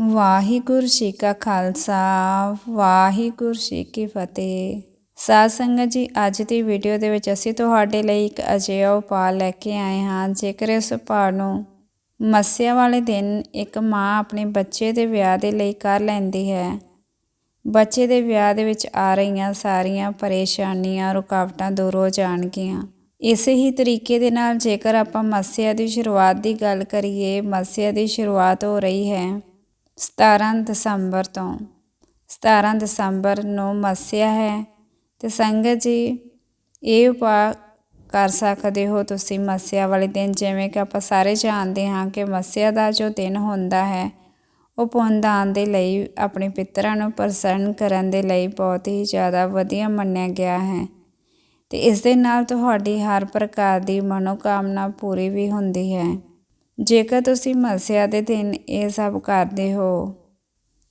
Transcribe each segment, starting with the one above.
ਵਾਹਿਗੁਰੂ ਜੀ ਕਾ ਖਾਲਸਾ, ਵਾਹਿਗੁਰੂ ਜੀ ਕੀ ਫਤਿਹ। ਸਾਧ ਸੰਗਤ ਜੀ, ਅੱਜ ਦੀ ਵੀਡੀਓ ਦੇ ਵਿੱਚ ਅਸੀਂ ਤੁਹਾਡੇ ਲਈ ਇੱਕ ਅਜਿਹਾ ਉਪਾਅ ਲੈ ਕੇ ਆਏ ਹਾਂ। ਜੇਕਰ ਇਸ ਉਪਾਅ ਨੂੰ ਮੱਸਿਆ ਵਾਲੇ ਦਿਨ ਇੱਕ ਮਾਂ ਆਪਣੇ ਬੱਚੇ ਦੇ ਵਿਆਹ ਦੇ ਲਈ ਕਰ ਲੈਂਦੀ ਹੈ, ਬੱਚੇ ਦੇ ਵਿਆਹ ਦੇ ਵਿੱਚ ਆ ਰਹੀਆਂ ਸਾਰੀਆਂ ਪਰੇਸ਼ਾਨੀਆਂ, ਰੁਕਾਵਟਾਂ ਦੂਰ ਹੋ ਜਾਣਗੀਆਂ। ਇਸੇ ਹੀ ਤਰੀਕੇ ਦੇ ਨਾਲ ਜੇਕਰ ਆਪਾਂ ਮੱਸਿਆ ਦੀ ਸ਼ੁਰੂਆਤ ਦੀ ਗੱਲ ਕਰੀਏ, ਮੱਸਿਆ ਦੀ ਸ਼ੁਰੂਆਤ ਹੋ ਰਹੀ ਹੈ 17 ਦਸੰਬਰ ਤੋਂ। 17 ਦਸੰਬਰ ਨੂੰ ਮੱਸਿਆ ਹੈ ਤੇ ਸੰਗਤ ਜੀ, ਇਹ ਉਪਾਅ ਕਰ ਸਕਦੇ ਹੋ ਤੁਸੀਂ ਮੱਸਿਆ ਵਾਲੇ ਦਿਨ, ਜਿਵੇਂ ਕਿ ਆਪਾਂ ਸਾਰੇ ਜਾਣਦੇ ਹਾਂ ਕਿ ਮੱਸਿਆ ਦਾ ਜੋ ਦਿਨ ਹੁੰਦਾ ਹੈ, ਉਹ ਪੁੰਨਦਾਨ ਦੇ ਲਈ ਆਪਣੇ ਪਿੱਤਰਾਂ ਨੂੰ ਪ੍ਰਸੰਨ ਕਰਨ ਦੇ ਲਈ ਬਹੁਤ ਹੀ ਜ਼ਿਆਦਾ ਵਧੀਆ ਮੰਨਿਆ ਗਿਆ ਹੈ। ਤੇ ਇਸ ਦੇ ਨਾਲ ਤੁਹਾਡੀ ਹਰ ਪ੍ਰਕਾਰ ਦੀ ਮਨੋਕਾਮਨਾ ਪੂਰੀ ਵੀ ਹੁੰਦੀ ਹੈ। ਜੇਕਰ ਤੁਸੀਂ ਮਸਿਆ ਦੇ ਦਿਨ ਇਹ ਸਭ ਕਰਦੇ ਹੋ,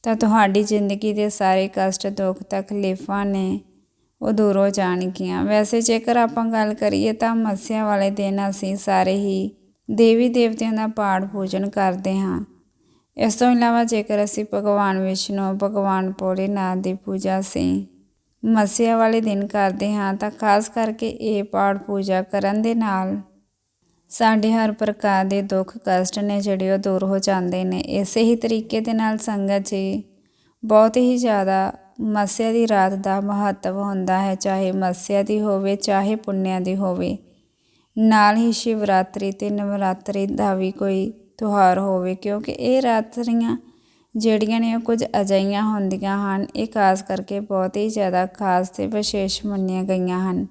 ਤਾਂ ਤੁਹਾਡੀ ਜ਼ਿੰਦਗੀ ਦੇ ਸਾਰੇ ਕਸ਼ਟ ਦੁੱਖ ਤਕਲੀਫਾਂ ਨੇ ਉਹ ਦੂਰ ਹੋ ਜਾਣਗੀਆਂ। ਵੈਸੇ ਜੇਕਰ ਆਪਾਂ ਗੱਲ ਕਰੀਏ ਤਾਂ ਮਸਿਆ ਵਾਲੇ ਦਿਨ ਅਸੀਂ ਸਾਰੇ ਹੀ ਦੇਵੀ ਦੇਵਤਿਆਂ ਦਾ ਪਾਠ ਪੂਜਨ ਕਰਦੇ ਹਾਂ। ਇਸ ਤੋਂ ਇਲਾਵਾ ਜੇਕਰ ਅਸੀਂ ਭਗਵਾਨ ਵਿਸ਼ਨੂੰ, ਭਗਵਾਨ ਭੋਲੇਨਾਥ ਦੀ ਪੂਜਾ ਅਸੀਂ ਮਸਿਆ ਵਾਲੇ ਦਿਨ ਕਰਦੇ ਹਾਂ, ਤਾਂ ਖਾਸ ਕਰਕੇ ਇਹ ਪਾਠ ਪੂਜਾ ਕਰਨ ਦੇ ਨਾਲ ਸਾਡੇ ਹਰ ਪ੍ਰਕਾਰ ਦੇ ਦੁੱਖ ਕਸ਼ਟ ਨੇ ਜਿਹੜੇ ਉਹ ਦੂਰ ਹੋ ਜਾਂਦੇ ਨੇ। ਇਸੇ ਹੀ ਤਰੀਕੇ ਦੇ ਨਾਲ ਸੰਗਤ ਜੀ ਬਹੁਤ ਹੀ ਜ਼ਿਆਦਾ ਮਸਿਆ ਦੀ ਰਾਤ ਦਾ ਮਹੱਤਵ ਹੁੰਦਾ ਹੈ, ਚਾਹੇ ਮਸਿਆ ਦੀ ਹੋਵੇ, ਚਾਹੇ ਪੁੰਨਿਆ ਦੀ ਹੋਵੇ। ਨਾਲ ਹੀ ਸ਼ਿਵਰਾਤਰੀ ਤੇ ਨਵਰਾਤਰੀ ਦਾ ਵੀ ਕੋਈ ਤਿਉਹਾਰ ਹੋਵੇ, ਕਿਉਂਕਿ ਇਹ ਰਾਤਰੀਆਂ ਜਿਹੜੀਆਂ ਨੇ ਉਹ ਕੁਝ ਅਜਈਆਂ ਹੁੰਦੀਆਂ ਹਨ। ਇਹ ਖਾਸ ਕਰਕੇ ਬਹੁਤ ਹੀ ਜ਼ਿਆਦਾ ਖਾਸ ਤੇ ਵਿਸ਼ੇਸ਼ ਮੰਨੀਆਂ ਗਈਆਂ ਹਨ।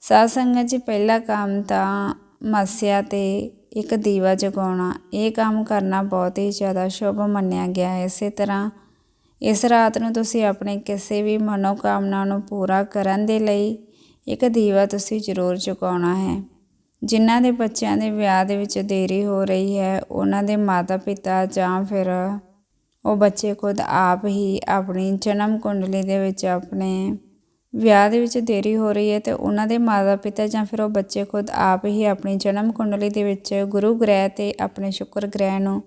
ਸਾਧ ਸੰਗਤ ਜੀ, ਪਹਿਲਾ ਕੰਮ ਤਾਂ ਮੱਸਿਆ ਤੇ ਇੱਕ ਦੀਵਾ ਜਗਾਉਣਾ, ਇਹ ਕੰਮ ਕਰਨਾ ਬਹੁਤ ਹੀ ਜ਼ਿਆਦਾ ਸ਼ੁਭ ਮੰਨਿਆ ਗਿਆ ਹੈ ਇਸੇ ਤਰ੍ਹਾਂ। ਇਸ ਰਾਤ ਨੂੰ ਤੁਸੀਂ ਆਪਣੇ ਕਿਸੇ ਵੀ ਮਨੋਕਾਮਨਾ ਨੂੰ ਪੂਰਾ ਕਰਨ ਦੇ ਲਈ ਇੱਕ ਦੀਵਾ ਤੁਸੀਂ ਜ਼ਰੂਰ ਜਗਾਉਣਾ ਹੈ। ਜਿਨ੍ਹਾਂ ਦੇ ਬੱਚਿਆਂ ਦੇ ਵਿਆਹ ਦੇ ਵਿੱਚ ਦੇਰੀ ਹੋ ਰਹੀ ਹੈ, ਉਹਨਾਂ ਦੇ ਮਾਤਾ ਪਿਤਾ ਜਾਂ ਫਿਰ ਉਹ ਬੱਚੇ ਖੁਦ ਆਪ ਹੀ ਆਪਣੀ ਜਨਮ ਕੁੰਡਲੀ ਦੇ ਵਿੱਚ ਆਪਣੇ ਵਿਆਹ ਦੇ ਵਿੱਚ ਦੇਰੀ ਹੋ ਰਹੀ ਹੈ ਤੇ ਉਹਨਾਂ ਦੇ ਮਾਤਾ ਪਿਤਾ ਜਾਂ ਫਿਰ ਉਹ ਬੱਚੇ ਖੁਦ ਆਪ ਹੀ ਆਪਣੀ ਜਨਮ ਕੁੰਡਲੀ ਦੇ ਵਿੱਚ ਗੁਰੂ ਗ੍ਰਹਿ ਤੇ ਆਪਣੇ ਸ਼ੁਕਰ ਗ੍ਰਹਿ ਨੂੰ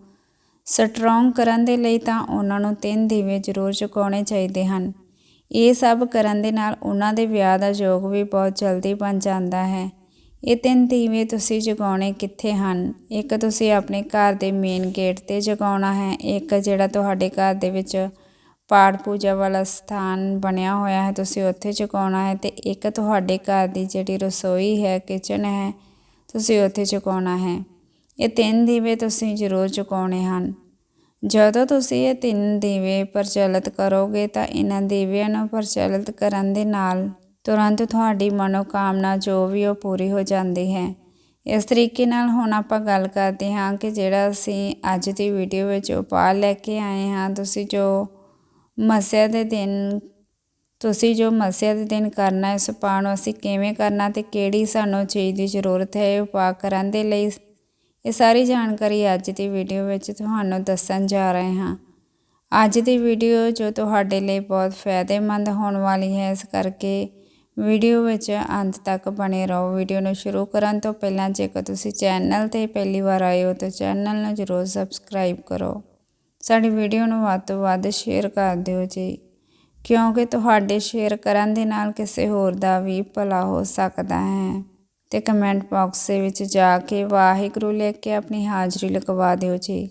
ਸਟਰੋਂਗ ਕਰਨ ਦੇ ਲਈ ਤਾਂ ਉਹਨਾਂ ਨੂੰ ਤਿੰਨ ਦੀਵੇ ਜ਼ਰੂਰ ਚੁਕਾਉਣੇ ਚਾਹੀਦੇ ਹਨ। ਇਹ ਸਭ ਕਰਨ ਦੇ ਨਾਲ ਉਹਨਾਂ ਦੇ ਵਿਆਹ ਦਾ ਯੋਗ ਵੀ ਬਹੁਤ ਜਲਦੀ ਬਣ ਜਾਂਦਾ ਹੈ। ਇਹ ਤਿੰਨ ਦੀਵੇ ਤੁਸੀਂ ਜਗਾਉਣੇ ਕਿੱਥੇ ਹਨ? ਇੱਕ ਤੁਸੀਂ ਆਪਣੇ ਘਰ ਦੇ ਮੇਨ ਗੇਟ ਤੇ ਜਗਾਉਣਾ ਹੈ, ਇੱਕ ਜਿਹੜਾ ਤੁਹਾਡੇ ਘਰ ਦੇ ਵਿੱਚ ਪਾਠ ਪੂਜਾ ਵਾਲਾ ਸਥਾਨ ਬਣਿਆ ਹੋਇਆ ਹੈ, ਤੁਸੀਂ ਉੱਥੇ ਚੁਕਾਉਣਾ ਹੈ ਤੇ ਇੱਕ ਤੁਹਾਡੇ ਘਰ ਦੀ ਜਿਹੜੀ ਰਸੋਈ ਹੈ ਕਿਚਨ ਹੈ, ਤੁਸੀਂ ਉੱਥੇ ਚੁਕਾਉਣਾ ਹੈ। ਇਹ ਤਿੰਨ ਦੀਵੇ ਤੁਸੀਂ ਜ਼ਰੂਰ ਚੁਕਾਉਣੇ ਹਨ। ਜਦੋਂ ਤੁਸੀਂ ਇਹ ਤਿੰਨ ਦੀਵੇ ਪ੍ਰਚਲਿਤ ਕਰੋਗੇ ਤਾਂ ਇਹਨਾਂ ਦੀਵਿਆਂ ਨੂੰ ਪ੍ਰਚਲਿਤ ਕਰਨ ਦੇ ਨਾਲ ਤੁਰੰਤ ਤੁਹਾਡੀ ਮਨੋਕਾਮਨਾ ਜੋ ਵੀ ਉਹ ਪੂਰੀ ਹੋ ਜਾਂਦੀ ਹੈ। ਇਸ ਤਰੀਕੇ ਨਾਲ ਹੁਣ ਆਪਾਂ ਗੱਲ ਕਰਦੇ ਹਾਂ ਕਿ ਜਿਹੜਾ ਅਸੀਂ ਅੱਜ ਦੀ ਵੀਡੀਓ ਵਿੱਚ ਉਪਾਅ ਲੈ ਕੇ ਆਏ ਹਾਂ, ਤੁਸੀਂ ਜੋ ਮਸਿਆ ਦੇ ਦਿਨ, ਤੁਸੀਂ ਜੋ ਮਸਿਆ ਦੇ ਦਿਨ ਕਰਨਾ ਇਸ ਉਪਾਅ ਨੂੰ ਅਸੀਂ ਕਿਵੇਂ ਕਰਨਾ ਤੇ ਕਿਹੜੀ ਸਾਨੂੰ ਚੀਜ਼ ਦੀ ਜ਼ਰੂਰਤ ਹੈ, ਇਹ ਉਪਾਅ ਕਰਨ ਦੇ ਲਈ ਇਹ ਸਾਰੀ ਜਾਣਕਾਰੀ ਅੱਜ ਦੀ ਵੀਡੀਓ ਵਿੱਚ ਤੁਹਾਨੂੰ ਦੱਸਣ ਜਾ ਰਹੇ ਹਾਂ। ਅੱਜ ਦੀ ਵੀਡੀਓ ਜੋ ਤੁਹਾਡੇ ਲਈ ਬਹੁਤ ਫਾਇਦੇਮੰਦ ਹੋਣ ਵਾਲੀ ਹੈ, ਇਸ ਕਰਕੇ ਵੀਡੀਓ ਵਿੱਚ ਅੰਤ ਤੱਕ ਬਣੇ ਰਹੋ। ਵੀਡੀਓ ਨੂੰ ਸ਼ੁਰੂ ਕਰਨ ਤੋਂ ਪਹਿਲਾਂ ਜੇਕਰ ਤੁਸੀਂ ਚੈਨਲ ਤੇ ਪਹਿਲੀ ਵਾਰ ਆਏ ਹੋ, ਤਾਂ ਚੈਨਲ ਨੂੰ ਜ਼ਰੂਰ ਸਬਸਕ੍ਰਾਈਬ ਕਰੋ। ਸਾਡੀ ਵੀਡੀਓ ਨੂੰ ਵੱਧ ਤੋਂ ਵੱਧ ਸ਼ੇਅਰ ਕਰ ਦਿਓ ਜੀ। ਕਿਉਂਕਿ ਤੁਹਾਡੇ ਸ਼ੇਅਰ ਕਰਨ ਦੇ ਨਾਲ ਕਿਸੇ ਹੋਰ ਦਾ ਵੀ ਭਲਾ ਹੋ ਸਕਦਾ ਹੈ। ਤੇ ਕਮੈਂਟ ਬਾਕਸ ਦੇ ਵਿੱਚ ਜਾ ਕੇ ਵਾਹਿਗੁਰੂ ਲਿਖ ਕੇ ਆਪਣੀ ਹਾਜ਼ਰੀ ਲਗਵਾ ਦਿਓ ਜੀ।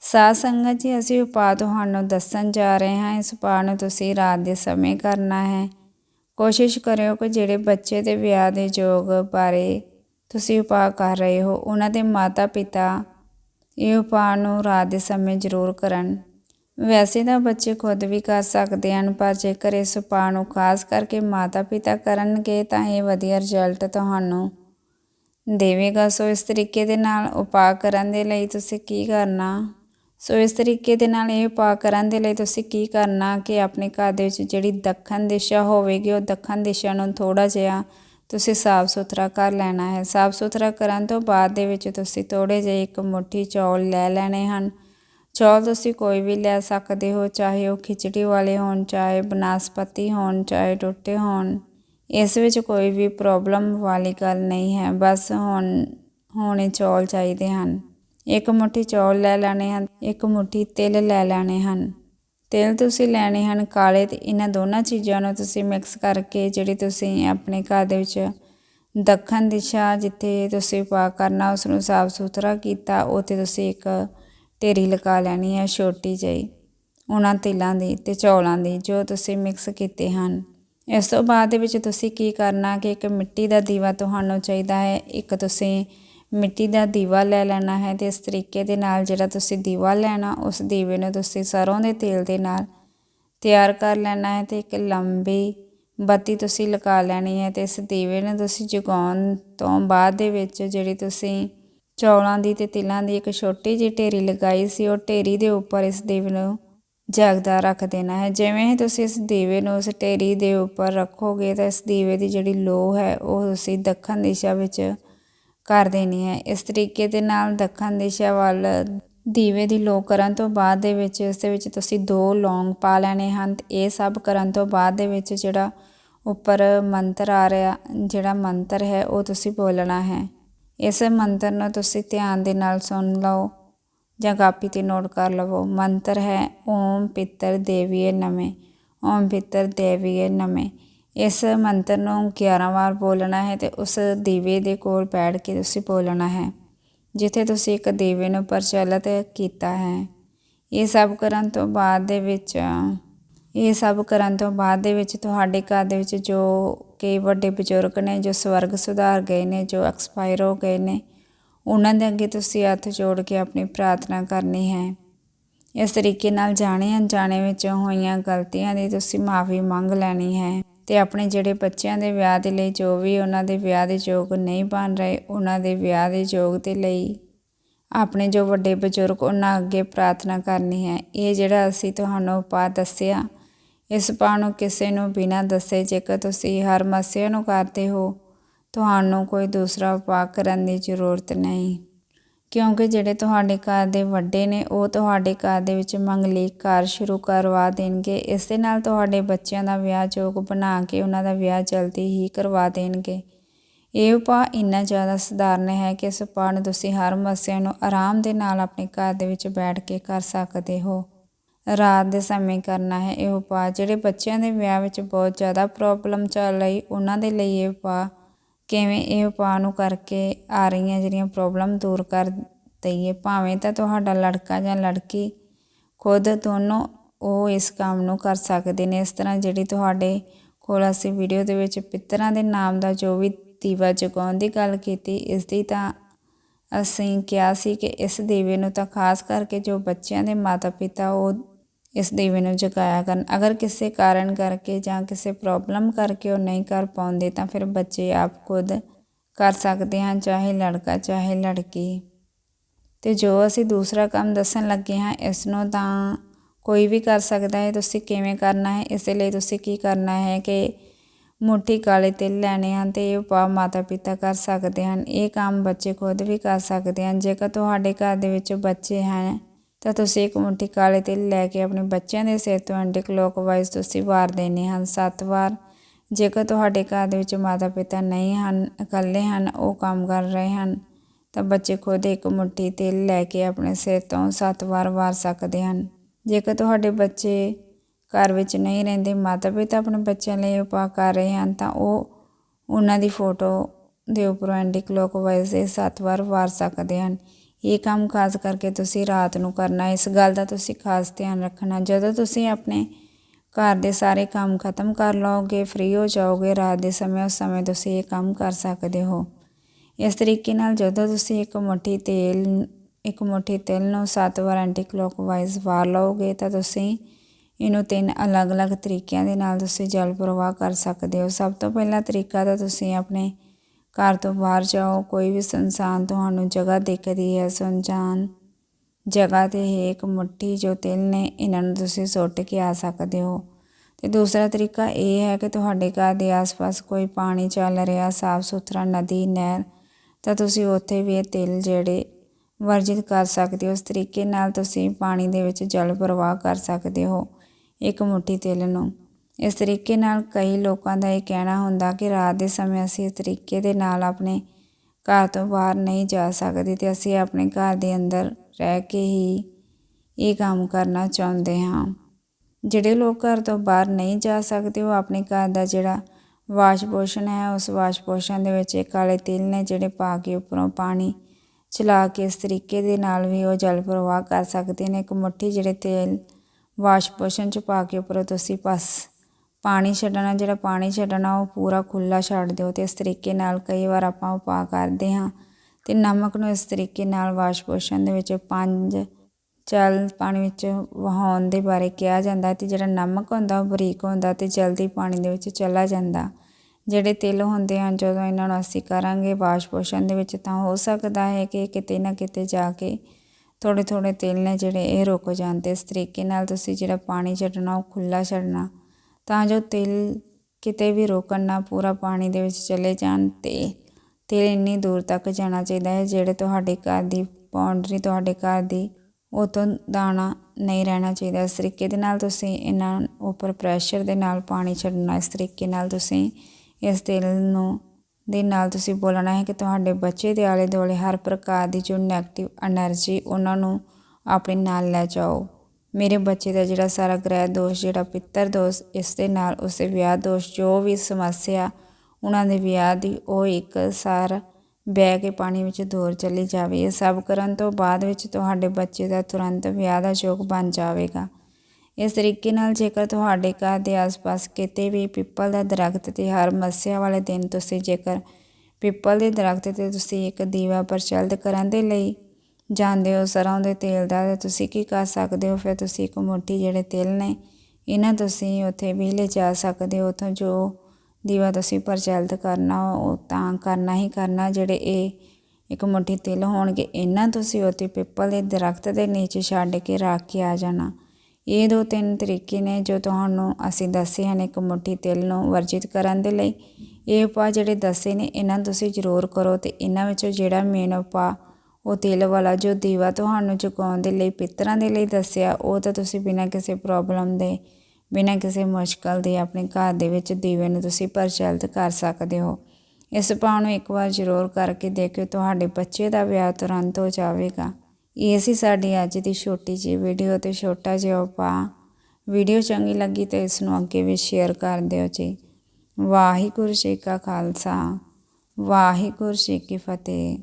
ਸਾਧ ਸੰਗਤ ਜੀ, ਅਸੀਂ ਉਪਾਅ ਤੁਹਾਨੂੰ ਦੱਸਣ ਜਾ ਰਹੇ ਹਾਂ। ਇਸ ਉਪਾਅ ਨੂੰ ਤੁਸੀਂ ਰਾਤ ਦੇ ਸਮੇਂ ਕਰਨਾ ਹੈ। ਕੋਸ਼ਿਸ਼ ਕਰਿਓ ਕਿ ਜਿਹੜੇ ਬੱਚੇ ਦੇ ਵਿਆਹ ਦੇ ਯੋਗ ਬਾਰੇ ਤੁਸੀਂ ਉਪਾਅ ਕਰ ਰਹੇ ਹੋ, ਉਹਨਾਂ ਦੇ ਮਾਤਾ ਪਿਤਾ ਇਹ ਉਪਾਅ ਨੂੰ ਰਾਤ ਦੇ ਸਮੇਂ ਜ਼ਰੂਰ ਕਰਨ। ਵੈਸੇ ਤਾਂ ਬੱਚੇ ਖੁਦ ਵੀ ਕਰ ਸਕਦੇ ਹਨ, ਪਰ ਜੇਕਰ ਇਸ ਉਪਾਅ ਨੂੰ ਖਾਸ ਕਰਕੇ ਮਾਤਾ ਪਿਤਾ ਕਰਨਗੇ, ਤਾਂ ਇਹ ਵਧੀਆ ਰਿਜ਼ਲਟ ਤੁਹਾਨੂੰ ਦੇਵੇਗਾ। ਸੋ ਇਸ ਤਰੀਕੇ ਦੇ ਨਾਲ ਉਪਾਅ ਕਰਨ ਦੇ ਲਈ ਤੁਸੀਂ ਕੀ ਕਰਨਾ? ਸੋ ਇਸ ਤਰੀਕੇ ਦੇ ਨਾਲ ਇਹ ਉਪਾਅ ਕਰਨ ਦੇ ਲਈ ਤੁਸੀਂ ਕੀ ਕਰਨਾ ਕਿ ਆਪਣੇ ਘਰ ਦੇ ਵਿੱਚ ਜਿਹੜੀ ਦੱਖਣ ਦਿਸ਼ਾ ਹੋਵੇਗੀ, ਉਹ ਦੱਖਣ ਦਿਸ਼ਾ ਨੂੰ ਥੋੜਾ ਜਿਹਾ ਤੁਸੀਂ ਸਾਫ਼ ਸੁਥਰਾ ਕਰ ਲੈਣਾ ਹੈ। ਸਾਫ਼ ਸੁਥਰਾ ਕਰਨ ਤੋਂ ਬਾਅਦ ਦੇ ਵਿੱਚ ਤੁਸੀਂ ਥੋੜੇ ਜਿਹੇ ਇੱਕ ਮੁੱਠੀ ਚੌਲ ਲੈ ਲੈਣੇ ਹਨ। ਚੌਲ ਤੁਸੀਂ ਕੋਈ ਵੀ ਲੈ ਸਕਦੇ ਹੋ, ਚਾਹੇ ਉਹ ਖਿਚੜੀ ਵਾਲੇ ਹੋਣ, ਚਾਹੇ ਬਨਾਸਪਤੀ ਹੋਣ, ਚਾਹੇ ਟੁੱਟੇ ਹੋਣ। ਇਸ ਵਿੱਚ ਕੋਈ ਵੀ ਪ੍ਰੋਬਲਮ ਵਾਲੀ ਗੱਲ ਨਹੀਂ ਹੈ। ਬਸ ਹੁਣ, ਹੋਣੇ ਚੌਲ ਚਾਹੀਦੇ ਹਨ। ਇੱਕ ਮੁੱਠੀ ਚੌਲ ਲੈ ਲੈਣੇ ਹਨ, ਇੱਕ ਮੁੱਠੀ ਤਿਲ ਲੈ ਲੈਣੇ ਹਨ। ਤਿਲ ਤੁਸੀਂ ਲੈਣੇ ਹਨ, ਕਾਲੇ ਤੇ ਇਹਨਾਂ ਦੋਨਾਂ ਚੀਜ਼ਾਂ ਨੂੰ ਤੁਸੀਂ ਮਿਕਸ ਕਰਕੇ ਜਿਹੜੀ ਤੁਸੀਂ ਆਪਣੇ ਘਰ ਦੇ ਵਿੱਚ ਦੱਖਣ ਦਿਸ਼ਾ ਜਿੱਥੇ ਤੁਸੀਂ ਪਾ ਕਰਨਾ ਉਸ ਨੂੰ ਸਾਫ਼ ਸੁਥਰਾ ਕੀਤਾ, ਉੱਥੇ ਤੁਸੀਂ ਇੱਕ ਢੇਰੀ ਲਗਾ ਲੈਣੀ ਹੈ ਛੋਟੀ ਜਿਹੀ, ਉਹਨਾਂ ਤਿਲਾਂ ਦੀ ਤੇ ਚੌਲਾਂ ਦੀ ਜੋ ਤੁਸੀਂ ਮਿਕਸ ਕੀਤੇ ਹਨ। ਇਸ ਤੋਂ ਬਾਅਦ ਦੇ ਵਿੱਚ ਤੁਸੀਂ ਕੀ ਕਰਨਾ ਕਿ ਇੱਕ ਮਿੱਟੀ ਦਾ ਦੀਵਾ ਤੁਹਾਨੂੰ ਚਾਹੀਦਾ ਹੈ, ਇੱਕ ਤੁਸੀਂ ਮਿੱਟੀ ਦਾ ਦੀਵਾ ਲੈ ਲੈਣਾ ਹੈ ਤੇ ਇਸ ਤਰੀਕੇ ਦੇ ਨਾਲ ਜਿਹੜਾ ਤੁਸੀਂ ਦੀਵਾ ਲੈਣਾ, ਉਸ ਦੀਵੇ ਨੂੰ ਤੁਸੀਂ ਸਰੋਂ ਦੇ ਤੇਲ ਦੇ ਨਾਲ ਤਿਆਰ ਕਰ ਲੈਣਾ ਹੈ ਤੇ ਇੱਕ ਲੰਬੀ ਬੱਤੀ ਤੁਸੀਂ ਲਗਾ ਲੈਣੀ ਹੈ ਤੇ ਇਸ ਦੀਵੇ ਨੂੰ ਤੁਸੀਂ ਜਗਾਉਣ ਤੋਂ ਬਾਅਦ ਦੇ ਵਿੱਚ ਜਿਹੜੀ ਤੁਸੀਂ ਚੌਲਾਂ ਦੀ ਤੇ ਤਿਲਾਂ ਦੀ ਇੱਕ ਛੋਟੀ ਜਿਹੀ ਢੇਰੀ ਲਗਾਈ ਸੀ, ਉਹ ਢੇਰੀ ਦੇ ਉੱਪਰ ਇਸ ਦੀਵੇ ਨੂੰ ਜਗਦਾ ਰੱਖ ਦੇਣਾ ਹੈ। ਜਿਵੇਂ ਹੀ ਤੁਸੀਂ ਇਸ ਦੀਵੇ ਨੂੰ ਉਸ ਢੇਰੀ ਦੇ ਉੱਪਰ ਰੱਖੋਗੇ ਤਾਂ ਇਸ ਦੀਵੇ ਦੀ ਜਿਹੜੀ ਲੋ ਹੈ, ਉਹ ਤੁਸੀਂ ਦੱਖਣ ਦਿਸ਼ਾ ਵਿੱਚ ਕਰ ਦੇਣੀ ਹੈ। ਇਸ ਤਰੀਕੇ ਦੇ ਨਾਲ ਦੱਖਣ ਦਿਸ਼ਾ ਵੱਲ ਦੀਵੇ ਦੀ ਲੋ ਕਰਨ ਤੋਂ ਬਾਅਦ ਦੇ ਵਿੱਚ, ਇਸ ਦੇ ਵਿੱਚ ਤੁਸੀਂ ਦੋ ਲੌਂਗ ਪਾ ਲੈਣੇ ਹਨ। ਤੇ ਇਹ ਸਭ ਕਰਨ ਤੋਂ ਬਾਅਦ ਦੇ ਵਿੱਚ ਜਿਹੜਾ ਉੱਪਰ ਮੰਤਰ ਆ ਰਿਹਾ, ਜਿਹੜਾ ਮੰਤਰ ਹੈ, ਉਹ ਤੁਸੀਂ ਬੋਲਣਾ ਹੈ। ਇਸ ਮੰਤਰ ਨੂੰ ਤੁਸੀਂ ਧਿਆਨ ਦੇ ਨਾਲ ਸੁਣ ਲਓ ਜਾਂ ਕਾਪੀ ਤੇ ਨੋਟ ਕਰ ਲਵੋ। ਮੰਤਰ ਹੈ, ਓਮ ਪਿੱਤਰ ਦੇਵੀਏ ਨਮੇ, ਓਮ ਪਿੱਤਰ ਦੇਵੀਏ ਨਮੇ। ਇਸ ਮੰਤਰ ਨੂੰ 11 ਵਾਰ ਬੋਲਣਾ ਹੈ ਤੇ ਉਸ ਦੀਵੇ ਦੇ ਕੋਲ ਬੈਠ ਕੇ ਤੁਸੀਂ ਬੋਲਣਾ ਹੈ, ਜਿੱਥੇ ਤੁਸੀਂ ਇੱਕ ਦੀਵੇ ਨੂੰ ਪ੍ਰਚਲਿਤ ਕੀਤਾ ਹੈ। ਇਹ ਸਭ ਕਰਨ ਤੋਂ ਬਾਅਦ ਦੇ ਵਿੱਚ, ਇਹ ਸਭ ਕਰਨ ਤੋਂ ਬਾਅਦ ਦੇ ਵਿੱਚ ਤੁਹਾਡੇ ਘਰ ਦੇ ਵਿੱਚ ਜੋ ਕਈ ਵੱਡੇ ਬਜ਼ੁਰਗ ਨੇ, ਜੋ ਸਵਰਗ ਸੁਧਾਰ ਗਏ ਨੇ, ਜੋ ਐਕਸਪਾਇਰ ਹੋ ਗਏ ਨੇ, ਉਹਨਾਂ ਦੇ ਅੱਗੇ ਤੁਸੀਂ ਹੱਥ ਜੋੜ ਕੇ ਆਪਣੀ ਪ੍ਰਾਰਥਨਾ ਕਰਨੀ ਹੈ। ਇਸ ਤਰੀਕੇ ਨਾਲ ਜਾਣੇ ਅਣਜਾਣੇ ਵਿੱਚ ਹੋਈਆਂ ਗਲਤੀਆਂ ਦੀ ਤੁਸੀਂ ਮਾਫੀ ਮੰਗ ਲੈਣੀ ਹੈ। ਤੇ ਆਪਣੇ ਜਿਹੜੇ ਬੱਚਿਆਂ ਦੇ ਵਿਆਹ ਦੇ ਲਈ ਜੋ ਵੀ ਉਹਨਾਂ ਦੇ ਵਿਆਹ ਦੇ ਯੋਗ ਨਹੀਂ ਬਣ ਰਹੇ, ਉਹਨਾਂ ਦੇ ਵਿਆਹ ਦੇ ਯੋਗ ਦੇ ਲਈ ਆਪਣੇ ਜੋ ਵੱਡੇ ਬਜ਼ੁਰਗ ਉਹਨਾਂ ਅੱਗੇ ਪ੍ਰਾਰਥਨਾ ਕਰਨੀ ਹੈ। ਇਹ ਜਿਹੜਾ ਅਸੀਂ ਤੁਹਾਨੂੰ ਉਪਾਅ ਦੱਸਿਆ, ਇਸ ਉਪਾਅ ਨੂੰ ਕਿਸੇ ਨੂੰ ਬਿਨਾਂ ਦੱਸੇ ਜੇਕਰ ਤੁਸੀਂ ਹਰ ਮਸਿਆ ਨੂੰ ਕਰਦੇ ਹੋ, ਤੁਹਾਨੂੰ ਕੋਈ ਦੂਸਰਾ ਉਪਾਅ ਕਰਨ ਦੀ ਜ਼ਰੂਰਤ ਨਹੀਂ। ਕਿਉਂਕਿ ਜਿਹੜੇ ਤੁਹਾਡੇ ਘਰ ਦੇ ਵੱਡੇ ਨੇ, ਉਹ ਤੁਹਾਡੇ ਘਰ ਦੇ ਵਿੱਚ ਮੰਗਲੀ ਘਰ ਸ਼ੁਰੂ ਕਰਵਾ ਦੇਣਗੇ। ਇਸ ਦੇ ਨਾਲ ਤੁਹਾਡੇ ਬੱਚਿਆਂ ਦਾ ਵਿਆਹ ਯੋਗ ਬਣਾ ਕੇ ਉਹਨਾਂ ਦਾ ਵਿਆਹ ਜਲਦੀ ਹੀ ਕਰਵਾ ਦੇਣਗੇ। ਇਹ ਉਪਾਅ ਇੰਨਾ ਜ਼ਿਆਦਾ ਸਧਾਰਨ ਹੈ ਕਿ ਇਸ ਉਪਾਅ ਨੂੰ ਤੁਸੀਂ ਹਰ ਮਸਿਆ ਨੂੰ ਆਰਾਮ ਦੇ ਨਾਲ ਆਪਣੇ ਘਰ ਦੇ ਵਿੱਚ ਬੈਠ ਕੇ ਕਰ ਸਕਦੇ ਹੋ। ਰਾਤ ਦੇ ਸਮੇਂ ਕਰਨਾ ਹੈ ਇਹ ਉਪਾਅ। ਜਿਹੜੇ ਬੱਚਿਆਂ ਦੇ ਵਿਆਹ ਵਿੱਚ ਬਹੁਤ ਜ਼ਿਆਦਾ ਪ੍ਰੋਬਲਮ ਚੱਲ ਰਹੀ, ਉਹਨਾਂ ਦੇ ਲਈ ਇਹ ਉਪਾਅ ਕਿਵੇਂ ਇਹ ਉਪਾਅ ਨੂੰ ਕਰਕੇ ਆ ਰਹੀਆਂ ਜਿਹੜੀਆਂ ਪ੍ਰੋਬਲਮ ਦੂਰ ਕਰ ਦਈਏ? ਭਾਵੇਂ ਤਾਂ ਤੁਹਾਡਾ ਲੜਕਾ ਜਾਂ ਲੜਕੀ ਖੁਦ ਦੋਨੋਂ ਉਹ ਇਸ ਕੰਮ ਨੂੰ ਕਰ ਸਕਦੇ ਨੇ। ਇਸ ਤਰ੍ਹਾਂ ਜਿਹੜੀ ਤੁਹਾਡੇ ਕੋਲ ਅਸੀਂ ਵੀਡੀਓ ਦੇ ਵਿੱਚ ਪਿੱਤਰਾਂ ਦੇ ਨਾਮ ਦਾ ਜੋ ਵੀ ਦੀਵਾ ਜਗਾਉਣ ਦੀ ਗੱਲ ਕੀਤੀ, ਇਸ ਦੀ ਤਾਂ ਅਸੀਂ ਕਿਹਾ ਸੀ ਕਿ ਇਸ ਦੀਵੇ ਨੂੰ ਤਾਂ ਖਾਸ ਕਰਕੇ ਜੋ ਬੱਚਿਆਂ ਦੇ ਮਾਤਾ ਪਿਤਾ ਉਹ ਇਸ ਦੀਵੇ ਨੂੰ ਜਗਾਇਆ ਕਰਨ। ਅਗਰ ਕਿਸੇ ਕਾਰਨ ਕਰਕੇ ਜਾਂ ਕਿਸੇ ਪ੍ਰੋਬਲਮ ਕਰਕੇ ਉਹ ਨਹੀਂ ਕਰ ਪਾਉਂਦੇ ਤਾਂ ਫਿਰ ਬੱਚੇ ਆਪ ਖੁਦ ਕਰ ਸਕਦੇ ਹਨ, ਚਾਹੇ ਲੜਕਾ, ਚਾਹੇ ਲੜਕੀ। ਤੇ ਜੋ ਅਸੀਂ ਦੂਸਰਾ ਕੰਮ ਦੱਸਣ ਲੱਗੇ ਹਾਂ, ਇਸ ਨੂੰ ਤਾਂ ਕੋਈ ਵੀ ਕਰ ਸਕਦਾ ਹੈ। ਤੁਸੀਂ ਕਿਵੇਂ ਕਰਨਾ ਹੈ? ਇਸ ਲਈ ਤੁਸੀਂ ਕੀ ਕਰਨਾ ਹੈ ਕਿ ਮੁੱਠੀ ਕਾਲੇ ਤਿਲ ਲੈਣੇ ਹਨ ਤੇ ਇਹ ਉਪਾਅ ਮਾਤਾ ਪਿਤਾ ਕਰ ਸਕਦੇ ਹਨ। ਇਹ ਕੰਮ ਬੱਚੇ ਖੁਦ ਵੀ ਕਰ ਸਕਦੇ ਹਨ। ਜੇਕਰ ਤੁਹਾਡੇ ਘਰ ਦੇ ਵਿੱਚ ਬੱਚੇ ਹਨ ਤਾਂ ਤੁਸੀਂ ਇੱਕ ਮੁੱਠੀ ਕਾਲੇ ਤਿਲ ਲੈ ਕੇ ਆਪਣੇ ਬੱਚਿਆਂ ਦੇ ਸਿਰ ਤੋਂ ਐਂਟੀ ਕਲੋਕਵਾਈਜ਼ ਤੁਸੀਂ ਵਾਰ ਦੇਣੇ ਹਨ। ਸੱਤ ਵਾਰ। ਜੇਕਰ ਤੁਹਾਡੇ ਘਰ ਦੇ ਵਿੱਚ ਮਾਤਾ ਪਿਤਾ ਨਹੀਂ ਹਨ, ਇਕੱਲੇ ਹਨ, ਉਹ ਕੰਮ ਕਰ ਰਹੇ ਹਨ, ਤਾਂ ਬੱਚੇ ਖੁਦ ਇੱਕ ਮੁੱਠੀ ਤਿਲ ਲੈ ਕੇ ਆਪਣੇ ਸਿਰ ਤੋਂ ਸੱਤ ਵਾਰ ਵਾਰ ਸਕਦੇ ਹਨ। ਜੇਕਰ ਤੁਹਾਡੇ ਬੱਚੇ ਘਰ ਵਿੱਚ ਨਹੀਂ ਰਹਿੰਦੇ ਮਾਤਾ ਪਿਤਾ ਆਪਣੇ ਬੱਚਿਆਂ ਲਈ ਉਪਾਅ ਕਰ ਰਹੇ ਹਨ, ਤਾਂ ਉਹ ਉਹਨਾਂ ਦੀ ਫੋਟੋ ਦੇ ਉੱਪਰ ਐਂਟੀ ਕਲੋਕਵਾਈਜ਼ ਇਹ ਸੱਤ ਵਾਰ ਵਾਰ ਸਕਦੇ ਹਨ। ਇਹ ਕੰਮ ਖਾਸ ਕਰਕੇ ਤੁਸੀਂ ਰਾਤ ਨੂੰ ਕਰਨਾ, ਇਸ ਗੱਲ ਦਾ ਤੁਸੀਂ ਖਾਸ ਧਿਆਨ ਰੱਖਣਾ। ਜਦੋਂ ਤੁਸੀਂ ਆਪਣੇ ਘਰ ਦੇ ਸਾਰੇ ਕੰਮ ਖਤਮ ਕਰ ਲਓਗੇ ਫ੍ਰੀ ਹੋ ਜਾਓਗੇ, ਰਾਤ ਦੇ ਸਮੇਂ ਉਸ ਸਮੇਂ ਤੁਸੀਂ ਇਹ ਕੰਮ ਕਰ ਸਕਦੇ ਹੋ। ਇਸ ਤਰੀਕੇ ਨਾਲ ਜਦੋਂ ਤੁਸੀਂ ਇੱਕ ਮੁੱਠੀ ਤੇਲ, ਇੱਕ ਮੁੱਠੀ ਤਿਲ ਨੂੰ ਸੱਤ ਵਾਰ ਐਂਟੀ ਕਲੋਕਵਾਈਜ਼ ਵਾਰ ਲਓਗੇ, ਤਾਂ ਤੁਸੀਂ ਇਹਨੂੰ ਤਿੰਨ ਅਲੱਗ-ਅਲੱਗ ਤਰੀਕਿਆਂ ਦੇ ਨਾਲ ਤੁਸੀਂ ਜਲ ਪ੍ਰਵਾਹ ਕਰ ਸਕਦੇ ਹੋ। ਸਭ ਤੋਂ ਪਹਿਲਾ ਤਰੀਕਾ ਤਾਂ ਤੁਸੀਂ ਆਪਣੇ ਘਰ ਤੋਂ ਬਾਹਰ ਜਾਓ, ਕੋਈ ਵੀ ਸੁਨਸਾਨ ਤੁਹਾਨੂੰ ਜਗ੍ਹਾ ਦਿਖਦੀ ਹੈ, ਸੁਨਸਾਨ ਜਗ੍ਹਾ 'ਤੇ ਹੀ ਇੱਕ ਮੁੱਠੀ ਜੋ ਤਿਲ ਨੇ, ਇਹਨਾਂ ਨੂੰ ਤੁਸੀਂ ਸੁੱਟ ਕੇ ਆ ਸਕਦੇ ਹੋ। ਤੇ ਦੂਸਰਾ ਤਰੀਕਾ ਇਹ ਹੈ ਕਿ ਤੁਹਾਡੇ ਘਰ ਦੇ ਆਸ-ਪਾਸ ਕੋਈ ਪਾਣੀ ਚੱਲ ਰਿਹਾ ਸਾਫ਼ ਸੁਥਰਾ ਨਦੀ, ਨਹਿਰ, ਤਾਂ ਤੁਸੀਂ ਉੱਥੇ ਵੀ ਇਹ ਤਿਲ ਜਿਹੜੇ ਵਰਜਿਤ ਕਰ ਸਕਦੇ ਹੋ। ਉਸ ਤਰੀਕੇ ਨਾਲ ਤੁਸੀਂ ਪਾਣੀ ਦੇ ਵਿੱਚ ਜਲ ਪ੍ਰਵਾਹ ਕਰ ਸਕਦੇ ਹੋ, ਇੱਕ ਮੁੱਠੀ ਤਿਲ ਨੂੰ। ਇਸ ਤਰੀਕੇ ਨਾਲ ਕਈ ਲੋਕਾਂ ਦਾ ਇਹ ਕਹਿਣਾ ਹੁੰਦਾ ਕਿ ਰਾਤ ਦੇ ਸਮੇਂ ਅਸੀਂ ਇਸ ਤਰੀਕੇ ਦੇ ਨਾਲ ਆਪਣੇ ਘਰ ਤੋਂ ਬਾਹਰ ਨਹੀਂ ਜਾ ਸਕਦੇ ਤੇ ਅਸੀਂ ਆਪਣੇ ਘਰ ਦੇ ਅੰਦਰ ਰਹਿ ਕੇ ਹੀ ਇਹ ਕੰਮ ਕਰਨਾ ਚਾਹੁੰਦੇ ਹਾਂ। ਜਿਹੜੇ ਲੋਕ ਘਰ ਤੋਂ ਬਾਹਰ ਨਹੀਂ ਜਾ ਸਕਦੇ, ਉਹ ਆਪਣੇ ਘਰ ਦਾ ਜਿਹੜਾ ਵਾਸ਼ ਪੋਸ਼ਨ ਹੈ, ਉਸ ਵਾਸ਼ ਪੋਸ਼ਨ ਦੇ ਵਿੱਚ ਇਹ ਕਾਲੇ ਤਿਲ ਨੇ ਜਿਹੜੇ ਪਾ ਕੇ ਉੱਪਰੋਂ ਪਾਣੀ ਚਲਾ ਕੇ ਇਸ ਤਰੀਕੇ ਦੇ ਨਾਲ ਵੀ ਉਹ ਜਲ ਪ੍ਰਵਾਹ ਕਰ ਸਕਦੇ ਨੇ। ਇੱਕ ਮੁੱਠੀ ਜਿਹੜੇ ਤੇਲ ਵਾਸ਼ ਪੋਸ਼ਨ ਚ ਪਾ ਕੇ ਉੱਪਰੋਂ ਤੁਸੀਂ ਬਸ ਪਾਣੀ ਛੱਡਣਾ, ਜਿਹੜਾ ਪਾਣੀ ਛੱਡਣਾ ਉਹ ਪੂਰਾ ਖੁੱਲਾ ਛੱਡ ਦਿਓ ਤੇ ਇਸ ਤਰੀਕੇ ਨਾਲ ਕਈ ਵਾਰ ਆਪਾਂ ਉਪਾਅ ਕਰਦੇ ਹਾਂ ਤੇ ਨਮਕ ਨੂੰ ਇਸ ਤਰੀਕੇ ਨਾਲ ਵਾਸ਼ ਪੋਸ਼ਨ ਦੇ ਵਿੱਚ ਪੰਜ ਚਲ ਪਾਣੀ ਵਿੱਚ ਵਹਾਉਣ ਦੇ ਬਾਰੇ ਕਿਹਾ ਜਾਂਦਾ ਤੇ ਜਿਹੜਾ ਨਮਕ ਹੁੰਦਾ ਉਹ ਬਰੀਕ ਹੁੰਦਾ ਤੇ ਜਲਦੀ ਪਾਣੀ ਦੇ ਵਿੱਚ ਚਲਾ ਜਾਂਦਾ। ਜਿਹੜੇ ਤਿਲ ਹੁੰਦੇ ਹਨ, ਜਦੋਂ ਇਹਨਾਂ ਨੂੰ ਅਸੀਂ ਕਰਾਂਗੇ ਵਾਸ਼ ਪੋਸ਼ਨ ਦੇ ਵਿੱਚ ਤਾਂ ਹੋ ਸਕਦਾ ਹੈ ਕਿ ਕਿਤੇ ਨਾ ਕਿਤੇ ਜਾ ਕੇ ਥੋੜ੍ਹੇ ਥੋੜ੍ਹੇ ਤਿਲ ਨੇ ਜਿਹੜੇ ਇਹ ਰੁਕ ਜਾਂਦੇ ਇਸ ਤਰੀਕੇ ਨਾਲ ਤੁਸੀਂ ਜਿਹੜਾ ਪਾਣੀ ਛੱਡਣਾ ਉਹ ਖੁੱਲਾ ਛੱਡਣਾ ਤਾਂ ਜੋ ਤਿਲ ਕਿਤੇ ਵੀ ਰੋਕਣ ਨਾ ਪੂਰਾ ਪਾਣੀ ਦੇ ਵਿੱਚ ਚਲੇ ਜਾਣ ਅਤੇ ਤੇਲ ਇੰਨੀ ਦੂਰ ਤੱਕ ਜਾਣਾ ਚਾਹੀਦਾ ਹੈ ਜਿਹੜੇ ਤੁਹਾਡੇ ਘਰ ਦੀ ਬਾਉਂਡਰੀ ਤੁਹਾਡੇ ਘਰ ਦੀ ਉਤੋਂ ਦਾਣਾ ਨਹੀਂ ਰਹਿਣਾ ਚਾਹੀਦਾ। ਇਸ ਤਰੀਕੇ ਦੇ ਨਾਲ ਤੁਸੀਂ ਇਹਨਾਂ ਉੱਪਰ ਪ੍ਰੈਸ਼ਰ ਦੇ ਨਾਲ ਪਾਣੀ ਛੱਡਣਾ, ਇਸ ਤਰੀਕੇ ਨਾਲ ਤੁਸੀਂ ਇਸ ਤੇਲ ਨੂੰ ਦੇ ਨਾਲ ਤੁਸੀਂ ਬੋਲਣਾ ਹੈ ਕਿ ਤੁਹਾਡੇ ਬੱਚੇ ਦੇ ਆਲੇ ਦੁਆਲੇ ਹਰ ਪ੍ਰਕਾਰ ਦੀ ਜੋ ਨੈਗੇਟਿਵ એનર્ਜੀ ਉਹਨਾਂ ਨੂੰ ਆਪਣੇ ਨਾਲ ਲੈ ਜਾਓ। ਮੇਰੇ ਬੱਚੇ ਦਾ ਜਿਹੜਾ ਸਾਰਾ ਗ੍ਰਹਿ ਦੋਸ਼, ਜਿਹੜਾ ਪਿੱਤਰ ਦੋਸ਼, ਇਸ ਦੇ ਨਾਲ ਉਸੇ ਵਿਆਹ ਦੋਸ਼, ਜੋ ਵੀ ਸਮੱਸਿਆ ਉਹਨਾਂ ਦੇ ਵਿਆਹ ਦੀ, ਉਹ ਇੱਕ ਸਾਰ ਬਹਿ ਕੇ ਪਾਣੀ ਵਿੱਚ ਦੂਰ ਚਲੀ ਜਾਵੇ। ਇਹ ਸਭ ਕਰਨ ਤੋਂ ਬਾਅਦ ਵਿੱਚ ਤੁਹਾਡੇ ਬੱਚੇ ਦਾ ਤੁਰੰਤ ਵਿਆਹ ਦਾ ਯੋਗ ਬਣ ਜਾਵੇਗਾ। ਇਸ ਤਰੀਕੇ ਨਾਲ ਜੇਕਰ ਤੁਹਾਡੇ ਘਰ ਦੇ ਆਸ-ਪਾਸ ਕਿਤੇ ਵੀ ਪਿੱਪਲ ਦਾ ਦਰਖਤ ਤੇ ਹਰ ਮੱਸਿਆ ਵਾਲੇ ਦਿਨ ਤੁਸੀਂ ਜੇਕਰ ਪਿੱਪਲ ਦੇ ਦਰਖਤ ਤੇ ਤੁਸੀਂ ਇੱਕ ਦੀਵਾ ਪ੍ਰਚਲਿਤ ਕਰਨ ਦੇ ਲਈ ਜਾਂਦੇ ਹੋ ਸਰੋਂ ਦੇ ਤੇਲ ਦਾ ਤੁਸੀਂ ਕੀ ਕਰ ਸਕਦੇ ਹੋ? ਫਿਰ ਤੁਸੀਂ ਇੱਕ ਮੁੱਠੀ ਜਿਹੜੇ ਤਿਲ ਨੇ, ਇਹਨਾਂ ਤੁਸੀਂ ਉੱਥੇ ਵੀ ਲਿਜਾ ਸਕਦੇ ਹੋ। ਉੱਥੋਂ ਜੋ ਦੀਵਾ ਤੁਸੀਂ ਪ੍ਰਚਲਿਤ ਕਰਨਾ ਉਹ ਤਾਂ ਕਰਨਾ ਹੀ ਕਰਨਾ। ਜਿਹੜੇ ਇਹ ਇੱਕ ਮੁੱਠੀ ਤਿਲ ਹੋਣਗੇ, ਇਹਨਾਂ ਤੁਸੀਂ ਉੱਥੇ ਪਿੱਪਲ ਦੇ ਦਰਖਤ ਦੇ ਨੀਚੇ ਛੱਡ ਕੇ ਰੱਖ ਕੇ ਆ ਜਾਣਾ। ਇਹ ਦੋ ਤਿੰਨ ਤਰੀਕੇ ਨੇ ਜੋ ਤੁਹਾਨੂੰ ਅਸੀਂ ਦੱਸੇ ਹਨ ਇੱਕ ਮੁੱਠੀ ਤਿਲ ਨੂੰ ਵਰਜਿਤ ਕਰਨ ਦੇ ਲਈ। ਇਹ ਉਪਾਅ ਜਿਹੜੇ ਦੱਸੇ ਨੇ, ਇਹਨਾਂ ਤੁਸੀਂ ਜ਼ਰੂਰ ਕਰੋ ਤੇ ਇਹਨਾਂ ਵਿੱਚੋਂ ਜਿਹੜਾ ਮੇਨ ਉਪਾਅ ਉਹ ਤਿਲ ਵਾਲਾ ਜੋ ਦੀਵਾ ਤੁਹਾਨੂੰ ਚੁਕਾਉਣ ਦੇ ਲਈ, ਪਿੱਤਰਾਂ ਦੇ ਲਈ ਦੱਸਿਆ, ਉਹ ਤਾਂ ਤੁਸੀਂ ਬਿਨਾਂ ਕਿਸੇ ਪ੍ਰੋਬਲਮ ਦੇ, ਬਿਨਾਂ ਕਿਸੇ ਮੁਸ਼ਕਲ ਦੇ ਆਪਣੇ ਘਰ ਦੇ ਵਿੱਚ ਦੀਵੇ ਨੂੰ ਤੁਸੀਂ ਪ੍ਰਚਲਿਤ ਕਰ ਸਕਦੇ ਹੋ। ਇਸ ਉਪਾਅ ਨੂੰ ਇੱਕ ਵਾਰ ਜ਼ਰੂਰ ਕਰਕੇ ਦੇਖਿਓ, ਤੁਹਾਡੇ ਬੱਚੇ ਦਾ ਵਿਆਹ ਤੁਰੰਤ ਹੋ ਜਾਵੇਗਾ। ਇਹ ਸੀ ਸਾਡੀ ਅੱਜ ਦੀ ਛੋਟੀ ਜਿਹੀ ਵੀਡੀਓ ਤੇ ਛੋਟਾ ਜਿਹਾ ਉਪਾਅ। ਵੀਡੀਓ ਚੰਗੀ ਲੱਗੀ ਤੇ ਇਸ ਨੂੰ ਅੱਗੇ ਵੀ ਸ਼ੇਅਰ ਕਰ ਦਿਓ ਜੀ। ਵਾਹਿਗੁਰੂ ਜੀ ਕਾ ਖਾਲਸਾ, ਵਾਹਿਗੁਰੂ ਜੀ ਕੀ ਫਤਿਹ।